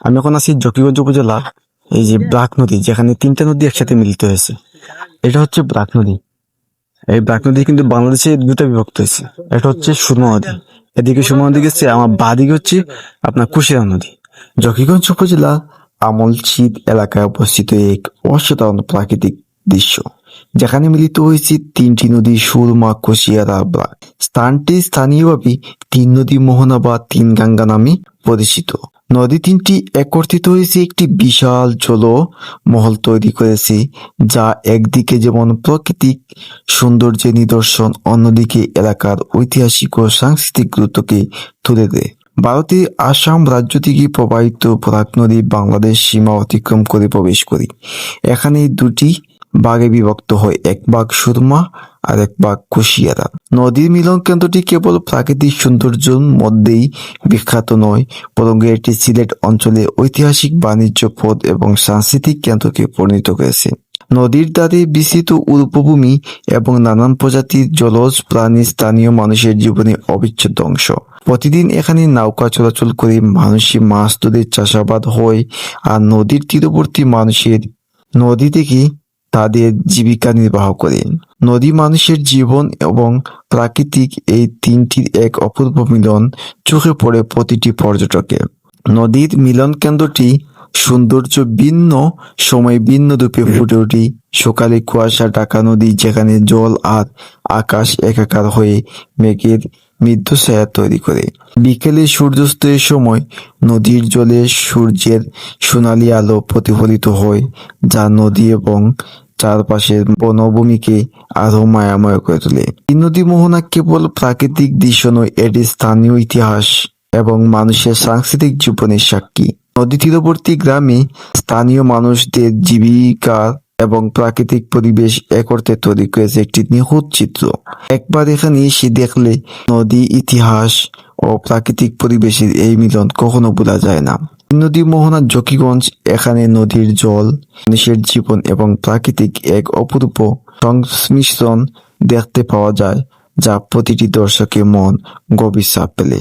আমি এখন আছি জকিগঞ্জ উপজেলা, এই যে ব্রাক নদী, যেখানে তিনটা নদী একসাথে মিলিত হয়েছে। এটা হচ্ছে ব্রাক নদী। এই ব্রাক নদী কিন্তু বাংলাদেশে দুটো বিভক্ত হয়েছে। এটা হচ্ছে সুরমা নদী। এদিকে সুরমা নদী গেছে, আমার বাঁ দিকে হচ্ছে আপনার কুশিয়া নদী। জকিগঞ্জ উপজেলা আমলশীত এলাকায় অবস্থিত এক অসাধারণ প্রাকৃতিক দৃশ্য। যেখানে মিলিত হয়েছে তিনটি নদী সুরমা কুশিয়ারা ব্রাক স্থানটি স্থানীয়ভাবে তিন নদী মোহনা বা তিন গঙ্গা নামে পরিচিত। নদী তিনটি একত্রিত হয়েছে একটি বিশাল জল মহল তৈরি করেছে, যা একদিকে যেমন প্রাকৃতিক সৌন্দর্যের নিদর্শন, অন্যদিকে এলাকার ঐতিহাসিক ও সাংস্কৃতিক গুরুত্বকে তুলে দেয়। ভারতের আসাম রাজ্য থেকে প্রবাহিত বরাক নদী বাংলাদেশ সীমা অতিক্রম করে প্রবেশ করি। এখানে দুটি ভাগে বিভক্ত হয়, এক ভাগ সুরমা আর এক ভাগ কুশিয়ারা। নদীর মিলন কেন্দ্রটি কেবল প্রাকৃতিক সৌন্দর্যের মধ্যেই বিখ্যাত নয়, বরং এটি সিলেট অঞ্চলে ঐতিহাসিক বাণিজ্য পথ এবং সাংস্কৃতিক কেন্দ্রকে পরিণত করেছে। নদীর ধারে বিস্তৃত উর্বভূমি এবং নানান প্রজাতির জলজ প্রাণী স্থানীয় মানুষের জীবনে অবিচ্ছেদ্য অংশ। প্রতিদিন এখানে নৌকা চলাচল করে মানুষের মাছ ধরে চাষাবাদ হয়, আর নদীর তীরবর্তী মানুষের নদী থেকে তাদের জীবিকা নির্বাহ করে। নদী মানুষের জীবন এবং প্রাকৃতিক এই তিনটির এক অপূর্ব মিলন চোখে পড়ে প্রতিটি পর্যটকের। নদীর মিলন কেন্দ্রটি সৌন্দর্য ভিন্ন, সময় ভিন্ন রূপে ফুটে ওঠে। সকালে কুয়াশা, ঢাকা নদী যেখানে জল আর আকাশ একাকার হয়ে মেঘের মৃদু ছায়া তৈরি করে। বিকেলে সূর্যাস্তের সময় নদীর জলে সূর্যের সোনালী আলো প্রতিফলিত হয়, যা নদী এবং চারপাশের বনভূমিকে আরও মায়াময় করে তোলে। এই নদী মোহনা কেবল প্রাকৃতিক দৃশ্য নয়, এটি স্থানীয় ইতিহাস এবং মানুষের সাংস্কৃতিক জীবনের সাক্ষী। নদী তীরবর্তী গ্রামে স্থানীয় মানুষদের জীবিকা এবং প্রাকৃতিক পরিবেশ একত্রে তৈরি করেছে একটি নিখুঁত চিত্র। একবার এখানে এসে দেখলে নদী ইতিহাস ও প্রাকৃতিক পরিবেশের এই মিলন কখনো বোঝা যায় না। নদী মোহনা জকিগঞ্জ, এখানে নদীর জল, মানুষের জীবন এবং প্রাকৃতিক এক অপূর্ব সংমিশ্রণ দেখতে পাওয়া যায়, যা প্রতিটি দর্শকের মন গভীর চাপ ফেলে।